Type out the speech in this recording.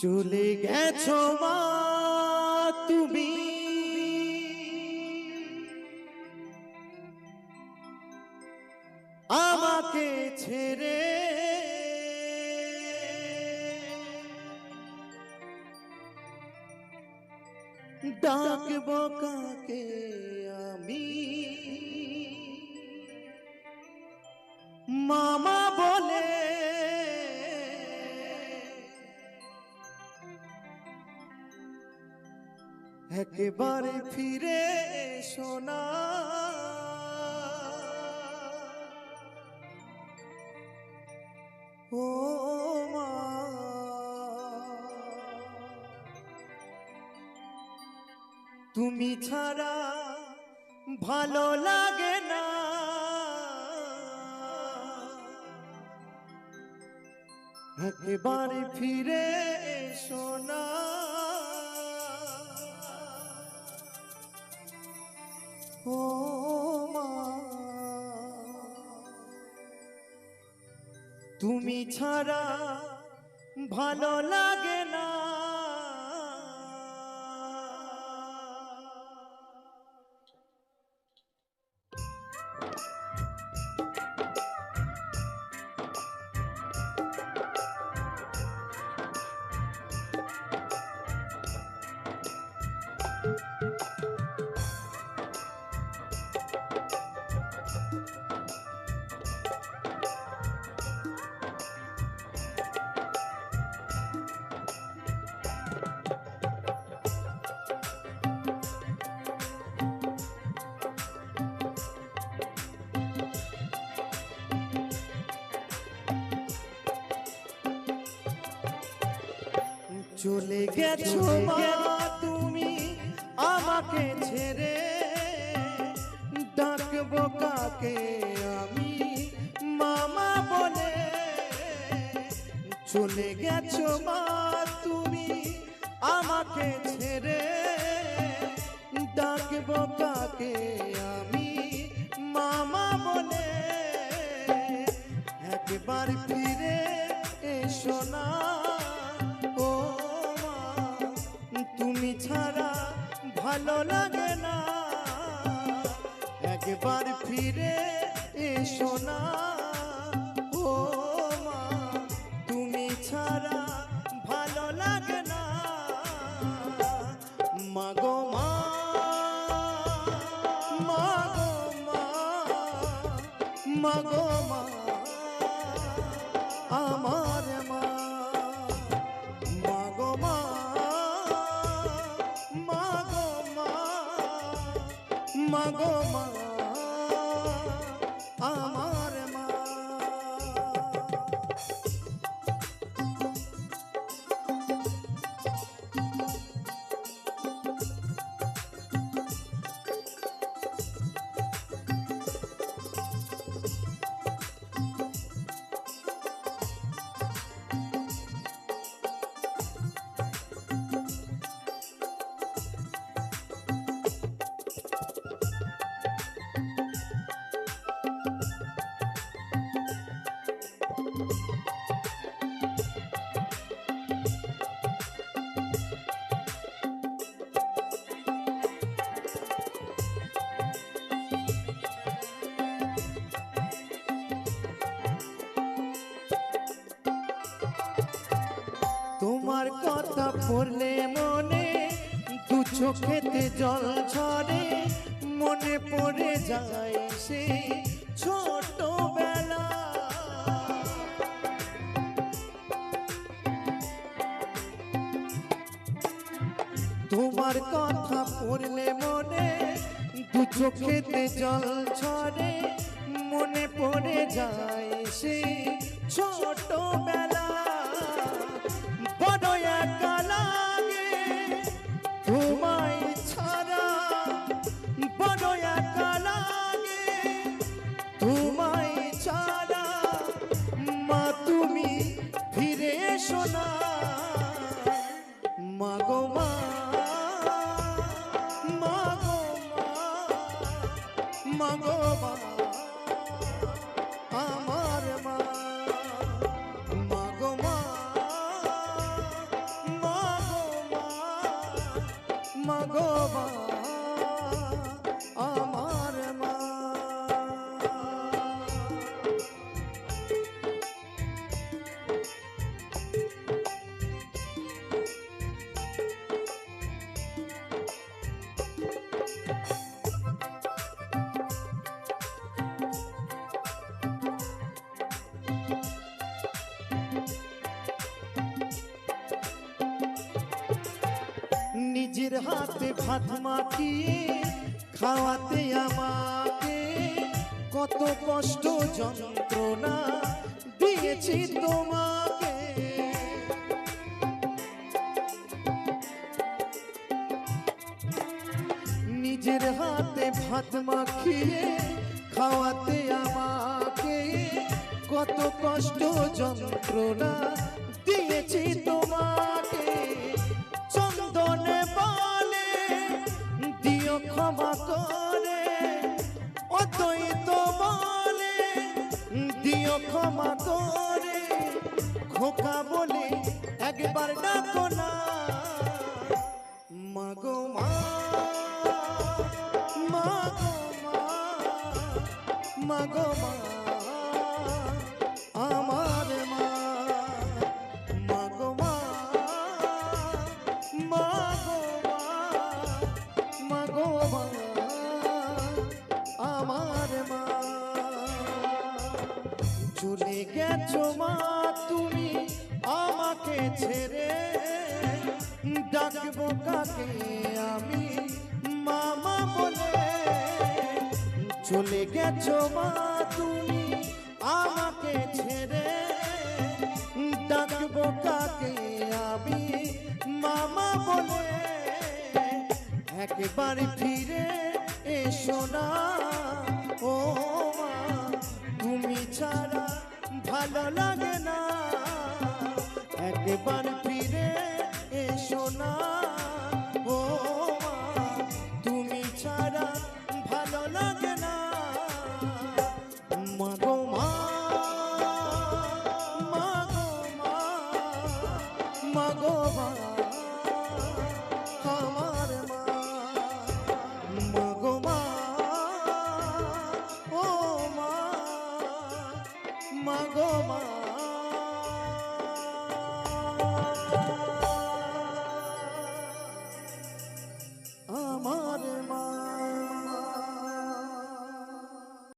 চলে গেছো মা তুমি। আমাকে ছেড়ে ডাকব কাকে আমি? মামা একেবারে ফিরে শোনা। ও মা। তুমি ছাড়া ভালো লাগে না। একেবারে ফিরে শোনা। ও তুমি ছাড়া ভালো লাগে চলে গেছো তুমি আমাকে ছেড়ে। ডাকবো কাকে আমি? মামা বলে। চলে গেছো মা তুমি আমাকে ছেড়ে। ডাকবো কাকে আমি? মামা বলে। একবার ফিরে এসো না। ভালো লাগে না। একবার ফিরে এসো না। মাগো মা তোমার কথা পড়লে মনে, দু চোখেতে জল ঝরে, মনে পড়ে যায় সে ছোটবেলা। তোমার কথা পড়লে মনে, দু চোখেতে জল ঝরে, মনে পড়ে যায় সে ছোটবেলা। নিজের হাতে ভাত মাখিয়ে খাওয়াতে আমাকে কত কষ্ট যন্ত্রণা দিয়েছি তোমাকে। নিজের হাতে ভাত মাখিয়ে খাওয়াতে আমাকে কত কষ্ট যন্ত্রণা দিয়েছি দিও ক্ষমা করে খোকা বলে একবার ডাকো না। মাগো মা মাগো মা মাগো মা। গেছো মা, তুমি আমাকে ছেড়ে। ডাকবো কাকে আমি? মামা বলে, চলে গেছো মা, তুমি আমাকে ছেড়ে। ডাকবো কাকে আমি? মামা বলে, একবার ফিরে এসো না। ভালো লাগে না। একবার ফিরে এসো না। মাগো মা